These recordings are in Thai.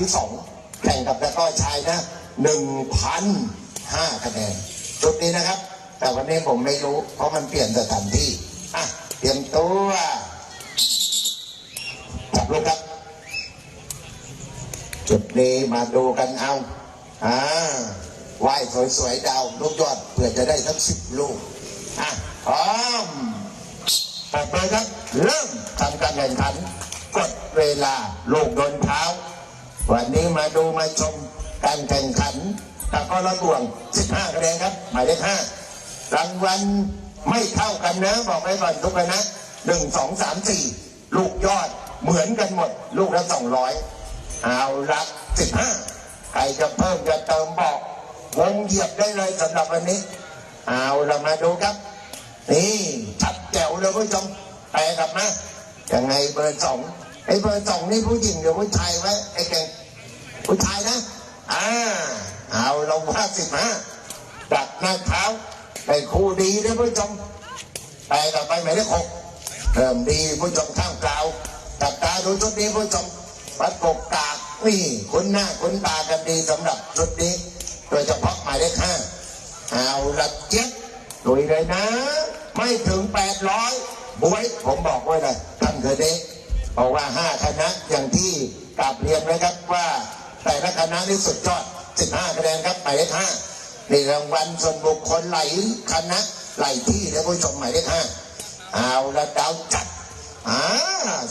ที่สองแข่งกับตะก้อชายนะหนึ่งพันห้าคะแนนจุดนี้นะครับ แต่วันนี้ผมไม่รู้ เพราะมันเปลี่ยนสถานที่อะเตรียมตัวจับลูกครับจุดนี้มาดูกันเอาอ่าไหว้สวยๆดาวลูกยอดเพื่อจะได้ทั้งสิบลูกอะพร้อมตัดไปครับเริ่มทำการแข่งขันกดเวลาลูกโดนเท้า วันนี้มาดูมาชมการแข่งขันตะก้อระบวง 15คะแนนครับ หมายเลข5รางวัลไม่เท่ากันนะบอกไว้ก่อนทุกคณะหนึ่งสองสามสี่ลูกยอดเหมือนกันหมด ลูกละสองร้อยเอาละสิบห้าใครจะเพิ่มจะเติมบอกวงเหยียบได้เลยสำหรับวันนี้ เอาเรามาดูครับ นี่ชัดแจ๋วเลยผู้ชมแปกลับมายังไงเบอร์สอง ไอ้เบอร์สองนี่ผู้หญิงหรือผู้ชายไว้ไอ้แกงผู้ชายนะ อ่า เอาเราว่าสิบห้าดักหน้าเท้าได้คู่ดีนะผู้ชมแปลกลับไปหมายเลขหกเริ่มดีผู้ชมข้างกล่าวจับตาดูชุดนี้ผู้ชมวัดกกกากนี่คุ้นหน้าคุ้นตากันดีสำหรับชุดนี้ โดยเฉพาะหมายเลขห้าเอาละเจ็ดลุยเลยนะ ไม่ถึงแปดร้อยบวยผมบอกไว้เลยท่านเคยเด็ก บอกว่าห้าคณะอย่างที่กราบเรียนไว้ครับว่าแต่ละคณะนี่สุดยอดสิบห้าคะแนนครับหมายเลขห้านี่รางวัลส่วนบุคคลไหลคณะไหลที่นะผู้ชมหมายเลขห้าเอาละดาวจัดอ่า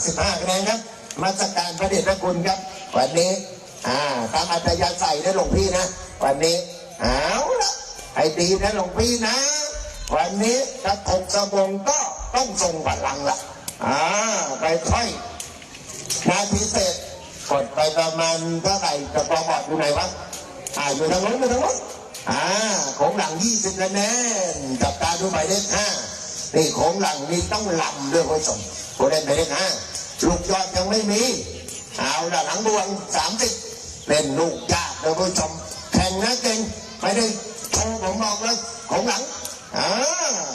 สิบห้าคะแนนครับมาสการพระเดชพระคุณครับ วันนี้อ่าตามอัธยาศัยนะหลวงพี่นะ วันนี้เอาละให้ดีนะหลวงพี่นะ วันนี้ถ้าถกสบงก็ต้องทรงพลังละอ่าไปค่อย นาทีเสร็จกดไปประมาณเท่าไหร่จะปรบอดอยู่ไหนวะอ่าอยู่ทางโน้นอยู่ทางโน้นอ่าโค้งหลังยี่สิบคะแนนจับตาดูหมายเลขห้านี่โค้งหลังนี่ต้องลำด้วยผู้ชมผู้เล่นหมายเลขห้าลูกยอดยังไม่มีเอาละหลังบวงสามสิบเล่นลูกยากเลยผู้ชมแข่งนะเก่งไม่ได้โชว์ผมบอกแล้วของหลังอ่า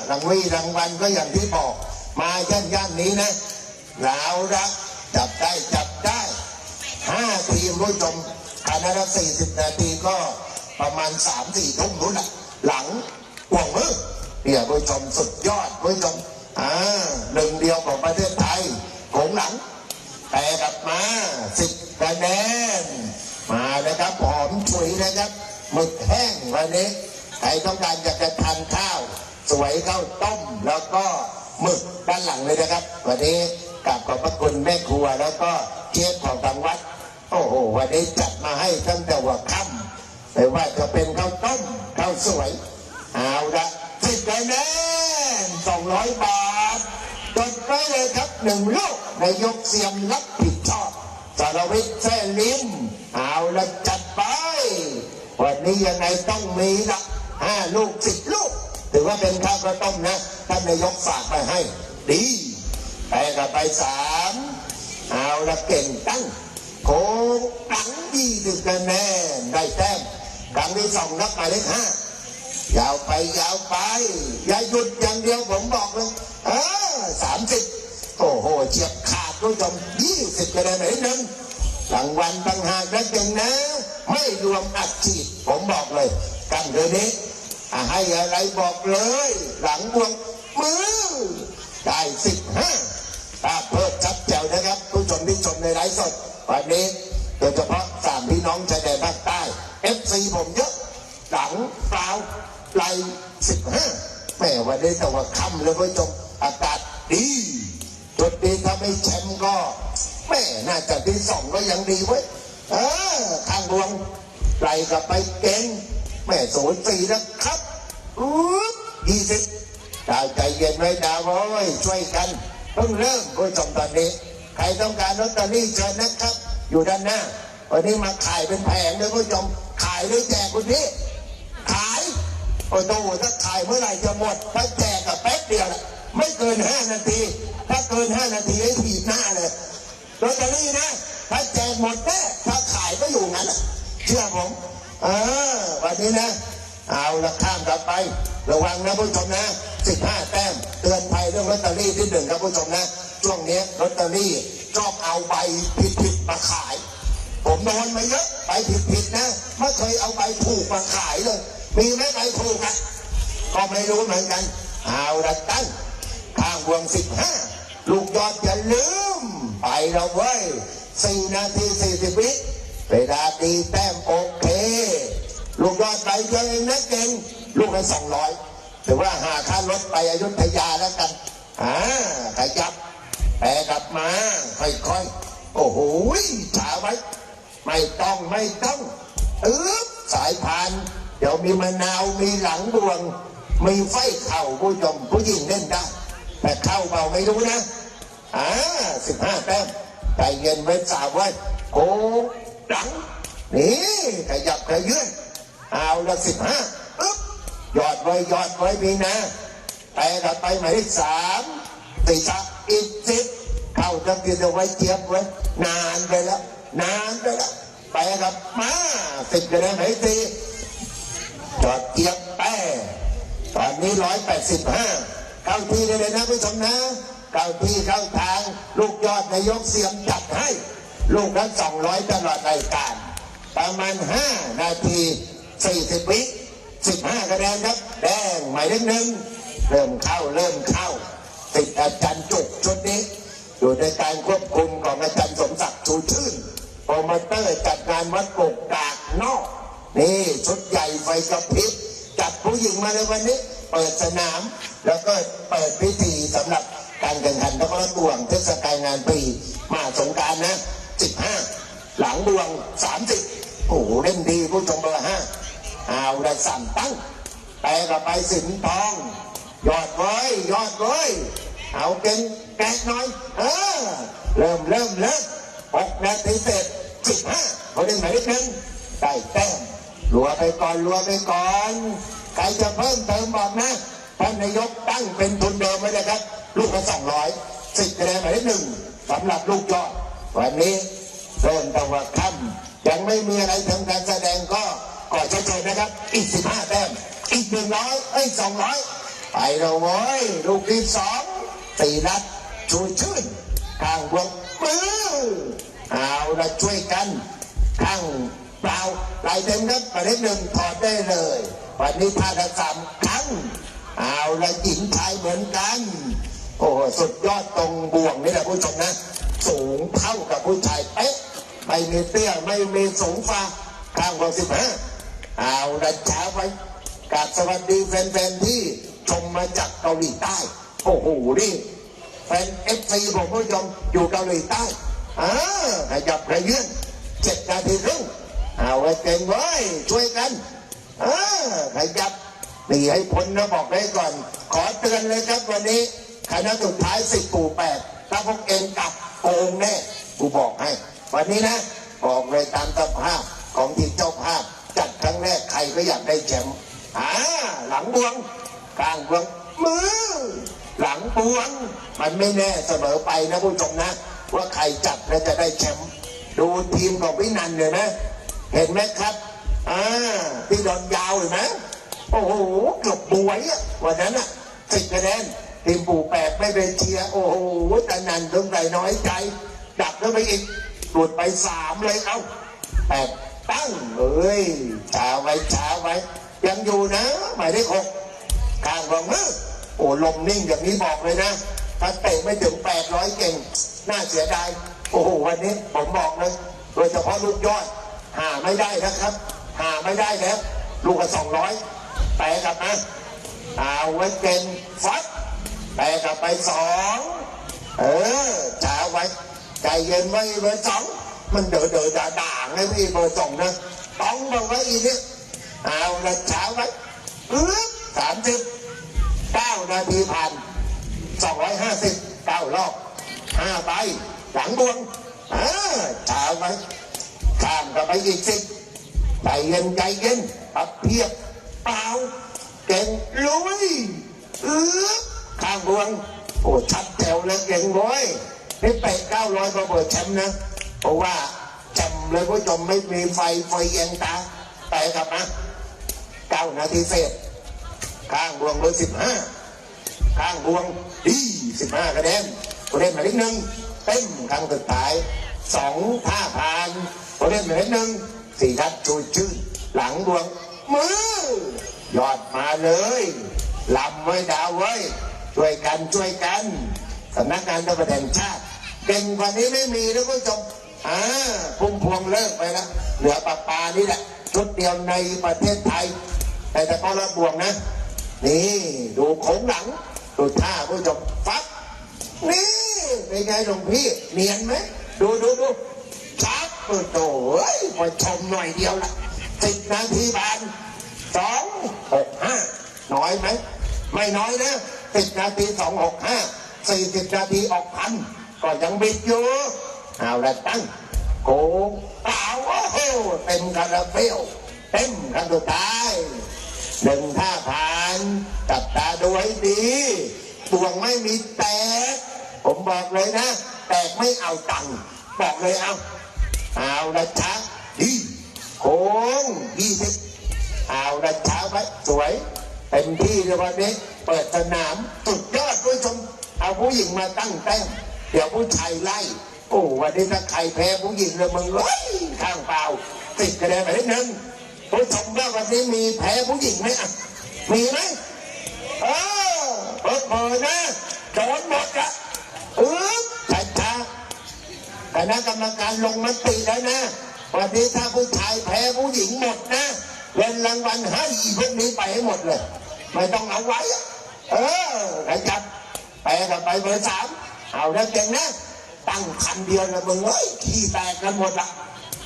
รางวีรางวัลก็อย่างที่บอก มาย่านย่านนี้นะเราละ จับได้จับได้ห้าทีมผู้ชมภายในละสี่สิบนาทีก็ประมาณสามสี่ทุ่มนู้นแหละหลังห่วงมือเนี่ยผู้ชมสุดยอดผู้ชมอ่าหนึ่งเดียวของประเทศไทยโขงหลังแต่กลับมาสิบคะแนนมานะครับหอมฉุยนะครับหมึกแห้งวันนี้ใครต้องการอยากจะทานข้าว สวยข้าวต้มแล้วก็หมึกด้านหลังเลยนะครับวันนี้ กราบขอบพระคุณแม่ครัวแล้วก็เชฟของทางวัด โอ้โหวันนี้จัดมาให้ตั้งแต่หัวค่ำไม่ว่าจะเป็นข้าวต้มข้าวสวยเอาละสิบคะแนนสองร้อยบาทจดไว้เลยครับหนึ่งลูกนายกเสียมรับผิดชอบสารวิทย์แซ่ลิมเอาละจัดไป วันนี้ยังไงต้องมีละห้าลูกสิบลูกถือว่าเป็นข้าวกระต้มนะท่านนายกฝากไปให้ ดี ไปกับไปสามเอาละเก่งตั้งโค้งตั้งยี่สิบคะแนนได้แต้มครั้งที่สองนับหมายเลขห้ายาวไปยาวไป อย่าหยุดอย่างเดียวผมบอกเลยเออสามสิบโอ้โหเฉียบขาดผู้ชมยี่สิบคะแนนไหนหนึ่งรางวัลต่างหากนะเก่งนะ ไม่รวมอัดฉีดผมบอกเลยกันเดี๋ยวนี้ให้อะไรบอกเลย หลังบวงมือได้สิบห้า ตาเพิดชัดแจ๋วนะครับ ผู้ชมที่ชมในไลฟ์สดวันนี้โดยเฉพาะสามพี่น้องชายแดนภาคใต้เอฟซีผมเยอะหลังเปล่าไหลสิบห้าแม่วันนี้แต่ว่าค่ำเลยผู้ชมอากาศดีจุดนี้ถ้าไม่แชมป์ก็แม่น่าจะที่สองก็ยังดีเว้ยเออข้างดวงไหลกลับไปเก่งแม่ศูนย์สี่นะครับอุ๊บยี่สิบดาวใจเย็นไว้ดาวเว้ยช่วยกัน เพิ่งเริ่มผู้ชมตอนนี้ ใครต้องการลอตเตอรี่เชิญนะครับ อยู่ด้านหน้า วันนี้มาขายเป็นแผงเลยผู้ชมขายหรือแจกคุณพี่ขายโอ้โหถ้าขายเมื่อไหร่จะหมดถ้าแจกกับแป๊บเดียวน่ะไม่เกินห้านาที ถ้าเกินห้านาทีให้ถีบหน้าเลยลอตเตอรี่นะถ้าแจกหมดแน่ถ้าขายก็อยู่งั้นเชื่อผมเออวันนี้นะ เอาละข้ามกลับไป ระวังนะผู้ชมนะ 15 แต้ม เตือนภัยเรื่องลอตเตอรี่ที่หนึ่งครับผู้ชมนะ ช่วงนี้ลอตเตอรี่ชอบเอาใบผิดๆมาขาย ผมโดนมาเยอะไปผิดๆนะไม่เคยเอาใบถูกมาขายเลย มีไหมใบถูกอะก็ไม่รู้เหมือนกันเอาละตั้งข้างวงสิบห้าลูกยอดอย่าลืม ไปแล้วเว้ยสี่นาทีสี่สิบวิเวลาตีแต้มโอเค ลูกยอดไปเดียวเองนะเก่งลูกละสองร้อย ถือว่าหาค่ารถไปอยุธยาแล้วกันอ่าขยับแปรกลับมาค่อยๆโอ้โหช้าไว้ ไม่ต้องไม่ต้องเอึ๊บสายพานเดี๋ยวมีมะนาวมีหลังดวง มีไฟเข่าผู้ชมผู้หญิงเล่นได้ แต่เข้าเบาไม่รู้นะอ่าสิบห้าแต้มใจเย็นไว้สาวไว้โอ้หลังนี่ขยับขยื่นเอาละสิบห้า ยอดไว้ยอดไว้มีนะแปรกลับไปหมายเลขสามสี่สามอีกสิบเข้าจะกินเอาไว้เจี๊ยบไว้ นานไปแล้ว นานไปแล้วแปกับมาสิบคะแนนไหมายเลขสี่จอดเจี๊ยบแป้ตอนนี้ร้อยแปดสิบห้าเข้าที่เลยนะผู้ชมนะเข้าที่เข้าทาง ลูกยอดนายกเสียมจัดให้ ลูกละสองร้อยตลอดรายการ ประมาณห้านาทีสี่สิบวิ สิบห้าคะแนนครับแดงหมายเลขหนึ่งเริ่มเข้าเริ่มเข้า ติดอาจารย์จุกชุดนี้ อยู่ในการควบคุมของอาจารย์สมศักดิ์ชูชื่นโปรโมเตอร์จัดงานวัดกกกากนอก นี่ชุดใหญ่ไฟกระพริบจัดผู้หญิงมาในวันนี้ เปิดสนาม แล้วก็เปิดพิธีสำหรับการแข่งขันตะกร้อตวงเทศกาลงานปีมาสงกรารนะ 15 หลังดวง 30 โอ้โหเล่นดีผู้ชมเบอร์ห้า เอาละสั่งตั้งแต่กับไปสินทอง ยอดไว้ยอดไว้เอาเก่งแกะหน่อย เออ เริ่มเริ่มเริ่มหกนาทีเสร็จสิบห้าเขาเล่นหมายเลขหนึ่งได้แต้มรัวไปก่อนรัวไปก่อนใครจะเพิ่มเติมบอกนะท่านนายกตั้งเป็นทุนเดิมไว้เลยครับ ลูกละสองร้อยสิบคะแนนหมายเลขหนึ่งสำหรับลูกยอดวันนี้เริ่มตะวันค่ำยังไม่มีอะไรทำการแสดงก็ ก่อเฉยๆนะครับ อีกสิบห้าแต้ม อีกหนึ่งร้อยเอ้ยสองร้อยไปแล้วเว้ย ลูกที่สองสี่นัดชูชื่นข้างบวกมือเอาละช่วยกันข้างเปล่าลายเต็มครับหมายเลขหนึ่งถอดได้เลย วันนี้พาละสามครั้ง เอาละหญิงชายเหมือนกัน โอ้โหสุดยอดตรงบ่วงนี่แหละผู้ชมนะ สูงเท่ากับผู้ชายเป๊ะไม่มีเตี้ยไม่มีสูงฟ้าข้างบวกสิบห้า เอาละช้าไว้กราบสวัสดีแฟนๆที่ชมมาจากเกาหลีใต้ โอ้โหนี่แฟนเอฟซีผมผู้ชมอยู่เกาหลีใต้อ่าขยับขยื่นเจ็ดนาทีครึ่งเอาไว้เก่งไว้ช่วยกันอ่าขยับนี่ให้พ้นนะบอกได้ก่อน ขอเตือนเลยครับวันนี้คณะสุดท้ายสิบปู่แปดถ้าพวกเองกลับโกงแน่กูบอกให้ วันนี้นะ บอกเลยตามสภาพของทีมเจ้าภาพ ครั้งแรกใครก็อยากได้แชมป์อ่าหลังบวงกลางบวงมือหลังบวง มันไม่แน่เสมอไปนะผู้ชมนะ ว่าใครจับแล้วจะได้แชมป์ดูทีมของพี่นันเลยนะเห็นไหมครับอ่าที่โดนยาวเห็นไหมโอ้โหเกือบบวยอะวันนั้นอะสิบคะแนนทีมปู่แปดไม่เป็นเชียโอ้โหแต่นันต้องใจน้อยใจ ดับแล้วไปอีกหลุดไปสามเลยเอ้าแปด ตั้งเอ้ยช้าไว้ช้าไว้ ยังอยู่นะหมายเลขหกข้างรองมือโอ้ลมนิ่งอย่างนี้บอกเลยนะ ถ้าเตะไม่ถึงแปดร้อยเก่ง น่าเสียดาย โอ้โหวันนี้ผมบอกเลย โดยเฉพาะลูกยอด หาไม่ได้นะครับ หาไม่ได้แล้ว ลูกละสองร้อยแปะกลับมาเอาไว้เก่งฟัดแปะกลับไปสองเออช้าไว้ใจเย็นไว้เบอร์สอง มันเด๋อเด๋อด่าด่าไงพี่เบอร์สองนะต้องมาไว้อีเนี่ยเอาละช้าไว้ปึ๊บสามสิบเก้านาทีผ่านสองร้อยห้าสิบเก้ารอบห้าใบหลังบวงเออช้าไว้ข้ามกันไปอีกสิบใจเย็นใจเย็นปับเพียบเปล่าเก่งลุยอือข้างบวงโอ้ชัดแถวเลยเก่งเว้ยนี่เตะเก้าร้อยมาเปิดแชมป์นะ เพราะว่าจำเลยผู้ชมไม่มีไฟไฟเอียงตาแต่กลับนะเก้านาทีเศษข้างบวงเบอร์สิบห้าข้างบวงดีสิบห้าคะแนนผู้เล่นหมายเลขหนึ่งเต็มครั้งสุดท้ายสองท่าพานเขาเล่นหมือนหนึ่งสี่ทัดชูชื่นหลังดวงมือยอดมาเลยลำไว้ดาวไว้ ช่วยกันช่วยกันสำนักงานตำรวจแห่งชาติเก่งกว่านี้ไม่มีนะคุณผู้ชม อ่าพุ่มพวงเลิกไปแล้วเหลือปลาปลานี่แหละชุดเดียวในประเทศไทย แต่แต่ก็ระบวงนะ นี่ดูโค้งหลังดูท่าผู้ชมฟับนี่เป็นไงหลวงพี่เนียนไหมดูดูดูชักเปิดโอ้ยมาชมหน่อยเดียวละสิบนาทีบานสองหกห้าน้อยไหมไม่น้อยนะสิบนาทีสองหกห้าสี่สิบนาทีออกพันก็ยังบิดอยู่ เอาละตั้งโกงเปล่าโอ้โหเต็มคาราเบลเต็มครั้งสุดท้ายหนึ่งท่าผ่านจับตาดูให้ดีดวงไม่มีแตก ผมบอกเลยนะ แตกไม่เอาตังค์บอกเลยเอา เอาละช้าดีโค้งยี่สิบเอาละช้าไว้สวยเต็มที่เลยวันนี้ เปิดสนามสุดยอดผู้ชม เอาผู้หญิงมาตั้งแต้มเดี๋ยวผู้ชายไล่ โอ้วันนี้ถ้าใครแพ้ผู้หญิงเลยมึงเฮ้ยข้างเปล่าติดกระเด็นไปนิดนึงผู้ชมว่าวันนี้มีแพ้ผู้หญิงไหมอะมีไหมเออเปิดเผยนะโดนหมดอะอึ๊บช้าช้าคณะกรรมการลงมติแล้วนะวันนี้ถ้าผู้ชายแพ้ผู้หญิงหมดนะเงินรางวัลให้พวกนี้ไปให้หมดเลย ไม่ต้องเอาไว้อะเออขยับแปกันไปเบอร์สามเอาแล้วเก่งนะ ตั้งพันเดียวนะมึงเอ้ยขี้แตกกันหมดละ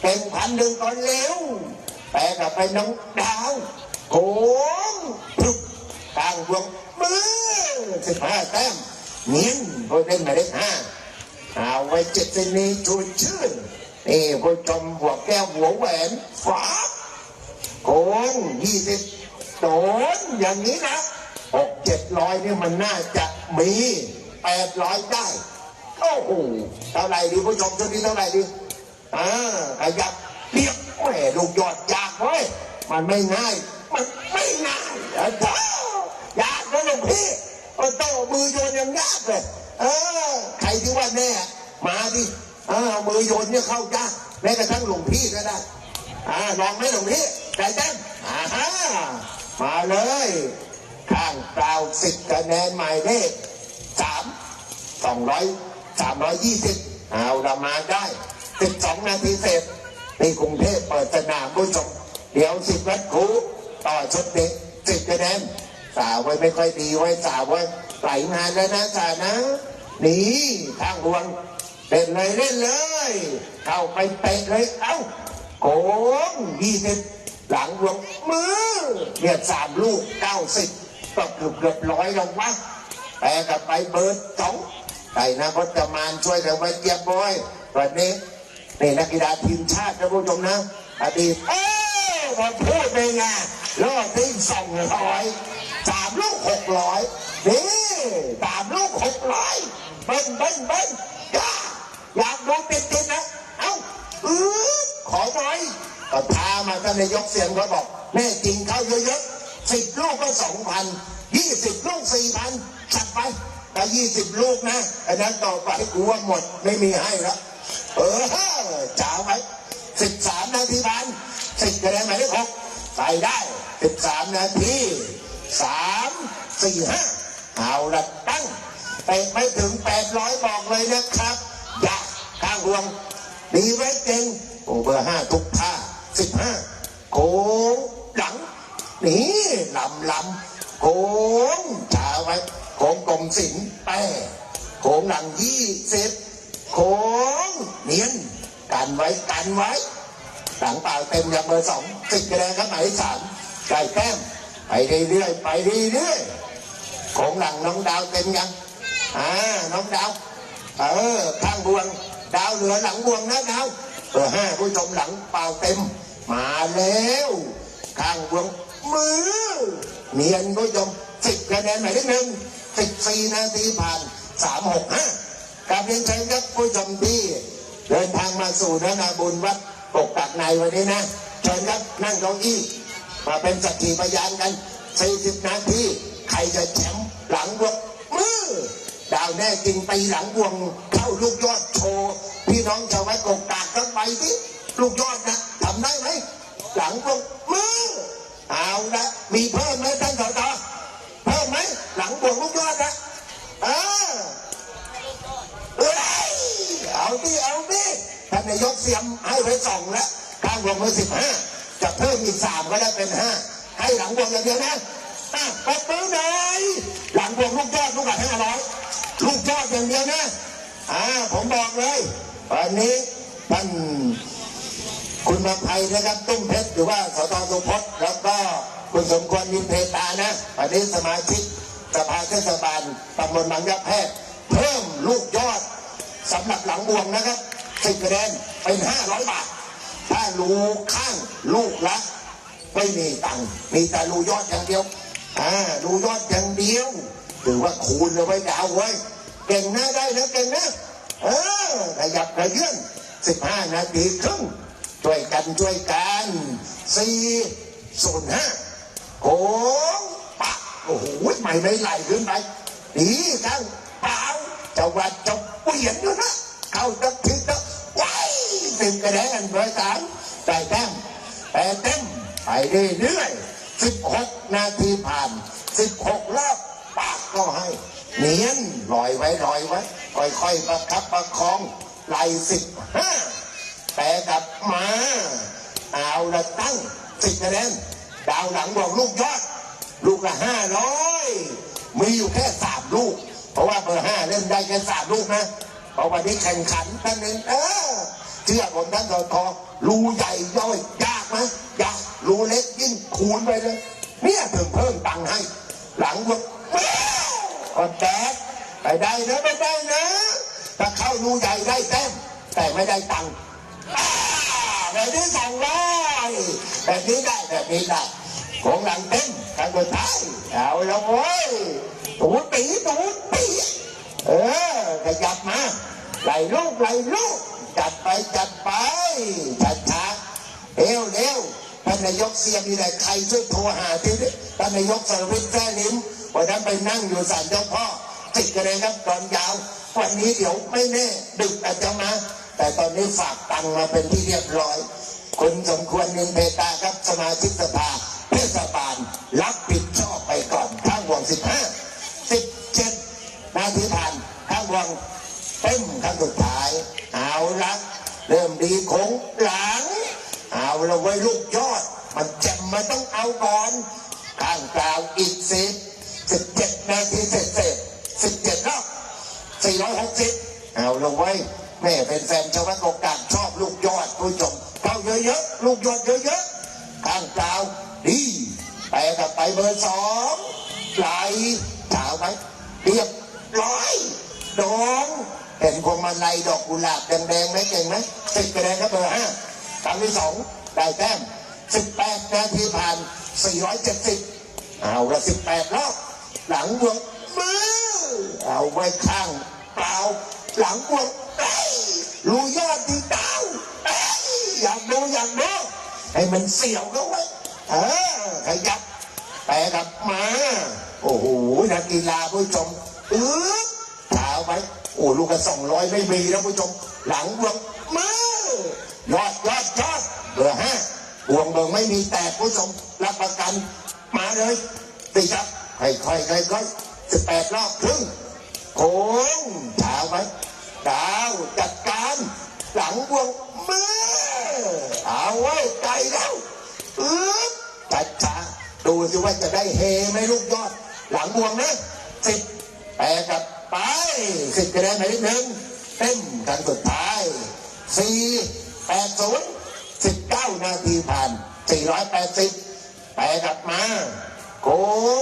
เก่งพันหนึ่งก่อนเร็วแปลกับไปน้องดาวโค้งพึกกลางดวงมือสิบห้าแต้มเนียนโปรเล่นหมายเลขห้าเอาไว้เจ็ดเซนนีชวนชื่นนี่ผู้ชมหัวแก้วหัวแหวนฝาโค้งยี่สิบโดนอย่างนี้นะหกเจ็ดร้อยนี่มันน่าจะมีแปดร้อยได้ โอ้โหเท่าไหร่ดีผู้ชมชุดนี้เท่าไหร่ดีอ่าขยับเรียบแหมลูกยอดยากเว้ยมันไม่ง่าย มันไม่ง่ายอาจารย์ยากนะหลวงพี่โอ้โตมือโยนยังยากเลยเออใครที่ว่าแน่มาดิเออเอามือโยนเนี่ยเข้ายากแม้กระทั่งหลวงพี่ก็ได้อ่าลองไหมหลวงพี่ใจเต้นอ่าฮะมาเลยข้างเปล่าสิบคะแนนหมายเลขสามสองร้อย สามร้อยยี่สิบเอาละมาได้สิบสองนาทีเสร็จนี่กรุงเทพเปิดสนามผู้ชมเดี๋ยวสิบวัดคูต่อชุดเด็กสิบคะแนนสาวไว้ไม่ค่อยดีไว้สาวไว้ไหลงานแล้วนะสานะนี่ทางดวงเล่นเลยเล่นเลย เข้าไปเตะเลยเอ้าโกงยี่สิบหลังดวงมือเรียกสามลูกเก้าสิบก็เกือบเกือบร้อยแล้ววะแปลกับไปเบิร์ดสอง ไก่นะพจมานช่วยเดี๋ยวไปเกียบบอยวันนี้นี่นักกีฬาทีมชาตินะผู้ชมนะอดีตเอ้ยมาพูดไปไงล่อทิ้งสองร้อยสามลูกหกร้อยนี่สามลูกหกร้อยเบิ้ลเบิ้ลเบิ้ลอยากอยากดูติดติดนะ เอ้าอือขอหน่อยก็พามาท่านนายกเสียงเขาบอกแน่จริงเข้าเยอะๆสิบลูกก็สองพันยี่สิบลูกสี่พันจัดไป แต่ยี่สิบลูกนะอันนั้นต่อไปกูว่าหมดไม่มีให้แล้วเออจ๋าไว้สิบสามนาทีพันสิบคะแนนหมายเลขหกใส่ได้สิบสามนาทีสามสี่ห้าเอาละตั้งเตะไม่ถึงแปดร้อยบอกเลยนะครับ อย่าข้างวง ดีไว้เก่งโอเบอร์ห้าทุกท่าสิบห้าโค้งหลัง นี่ลำลำโค้งช้าไว้ โค้งกลมสินแป้โค้งหลังยี่สิบโค้งเนียนกันไว้กันไว้ หลังเปล่าเต็มอย่างเบอร์สองสิบคะแนนครับหมายสามไก่แต้มไปเรื่อยๆไปเรื่อยๆของหลังน้องดาวเต็มยังอ่าน้องดาวเออข้างบวงดาวเหลือหลังบวงนะดาวเออห้าผู้ชมหลังเปล่าเต็ม มาแล้วข้างบวงมือเนียนผู้ชมสิบคะแนนหมายเลขหนึ่ง สิบสี่นาทีผ่านสามหกห้ากาบเรียนเชิญครับผู้ชมที่เดินทางมาสู่นานาบุญวัดปกตักในวันนี้นะเชิญครับนั่งเก้าอี้มาเป็นสักขีพยานกันสี่สิบนาทีใครจะแชมป์หลังบวงมือดาวแน่จริงตีหลังวงเข้าลูกยอดโชว์พี่น้องชาวไว้กกตากทั้งไปที่ลูกยอดนะทำได้ไหมหลังปรบมือเอาละมีเพิ่มไหมท่านสตเพิ่มไหลังบวกลูกยอดนะเออเอ้ยเอาดิเอาดิท่านนายกเสียมให้ไปสองแล้วข้างบวกมาสิบห้าจะเพิ่มอีกสามก็ได้เป็นห้าให้หลังบวกอย่างเดียวนะอะปรบมือหน่อยหลังบวกลูกยอดลูกละห้าร้อยลูกยอดอย่างเดียวนะอ่าผมบอกเลยวันนี้ท่านคุณมาภัยนะครับตุ้มเพชรหรือว่าสตสุพจน์แล้วก็คุณสมควรนินเพตานะวันนี้สมาชิก สภาเทศบาลตำบลบางยับแพทย์เพิ่มลูกยอดสำหรับหลังบวงนะครับสิบคะแนนเป็นห้าร้อยบาท ถ้ารูข้างลูกละไม่มีตังค์มีแต่รูยอดอย่างเดียวอ่ารูยอดอย่างเดียวถือว่าคูณเอาไว้ดาวไว้เก่งนะได้นะเก่งนะเออขยับขยื่นสิบห้านาทีครึ่งช่วยกันช่วยกันสี่ศูนย์ห้าโอ้ โอ้โหไม่ไม่ไหลขึ้นไปดีจังเปล่าจะวัดจะเปลี่ยนอยู่นะเขาตักทีตักว้ายเป็นกระแดงเบอร์สามได้แต้มแต่เต็มไปเรื่อยๆสิบหกนาทีผ่านสิบหกรอบปากก็ให้เนียนลอยไว้ลอยไว้ค่อยๆประคับประคองไหลสิบห้าแต่กลับมา เอาละตั้งสิบคะแนนดาวหลังบอกลูกยอด ลูกละห้าร้อยมีอยู่แค่สามลูก เพราะว่าเบอร์ห้าเล่นได้แค่สามลูกนะเพราะวันนี้แข่งขันท่านหนึ่งเออเชื่อผมท่านสอทอรูใหญ่ย่อยยากไหมยากรูเล็กยิ่งคูณไปเลยเนี่ยถึงเพิ่มตังค์ให้ หลังบอกก็แตกไปได้นะไม่ได้นะถ้าเข้ารูใหญ่ได้แต้มแต่ไม่ได้ตังค์แบบนี้สองร้แบบนี้ได้แบบนี้ได้ ของหลังเต็มทางคนท้ายเอาแล้วโว้ยตูตีตูตีเออขยับมาไหลลูกไหลลูกจัดไปจัดไปช้าช้าเร็วเร็วท่านนายกเสียมีอะไรใครช่วยโทรหาที่ท่านนายกสรวิทย์แท้ลิ้มวันนั้นไปนั่งอยู่ศาลเจ้าพ่อติดกันเลยครับตอนยาว วันนี้เดี๋ยวไม่แน่ดึกอาจจะมาแต่ตอนนี้ฝากตังมาเป็นที่เรียบร้อย คุณสมควรนินเพตาครับสมาชิกสภา เห็นพวงมาลัยดอกกุหลาบแดงๆไหมเก่งไหมสิบคะแนนครับเบอร์ห้าตามที่สองได้แต้มสิบแปดนาทีผ่าน470เจ็ดสิบเอาละสิบแปดรอบหลังวงมือเอาไว้ข้างเปล่าหลังวงเอ้รูยอดที่ดาวเอ้ยอยากดูอยากดูให้มันเสียวเขาไว้เออขยับแปะกลับมา โอ้โหนักกีฬาผู้ชมเออเท้าไป โอ้ลูกกระสองร้อยไม่มีแล้วผู้ชม หลังบวงมือยอดยอดยอดเบอร์ห้าห่วงเบิงไม่มีแตกผู้ชมรับประกัน มาเลยติครับค่อยๆค่อยๆสิบแปดรอบครึ่งโค้งเท้าไหมดาวจัดการ หลังบวงมือเอาไว้ไกลแล้วอึ๊บจัดช้าดูสิว่าจะได้เฮไหมลูกยอด หลังบวงนะสิบแปดกับ ไปสิบคะแนนหนหนึ่งเต็มกันสุดท้ายสี่แปดศูนย์19นาทีผ่าน480ไปกลับมาโก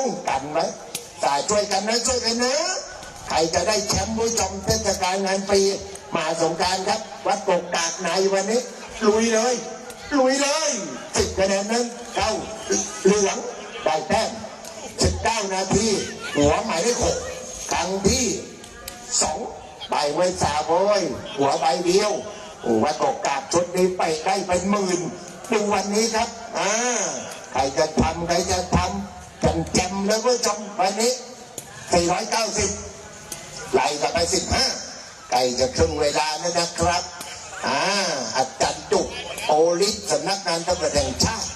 งกันไหมสายช่วยกันนะช่วยกันนะใครจะได้แชมป์ผู้ชมเทศกาลงานปีมาสงการครับ วัดกกกากในวันนี้ ลุยเลย ลุยเลยสิบคะแนนนั้นเข้าเหลืองได้แต้ม19นาที หัวหมายเลขหก ครั้งที่สองใบไว้สาโว้ยหัวใบเดียวโอ้ว่ากกกาบชุดนี้ไปได้เป็นหมื่นดูวันนี้ครับอ่าใครจะทำใครจะทำจันจมแล้วก็จมวันนี้490ไล่กันไป15ใกล้จะครึ่งเวลาแล้วนะครับอ่าอาจารย์จุกโอลิสสำนักงานตำรวจแห่งชาติ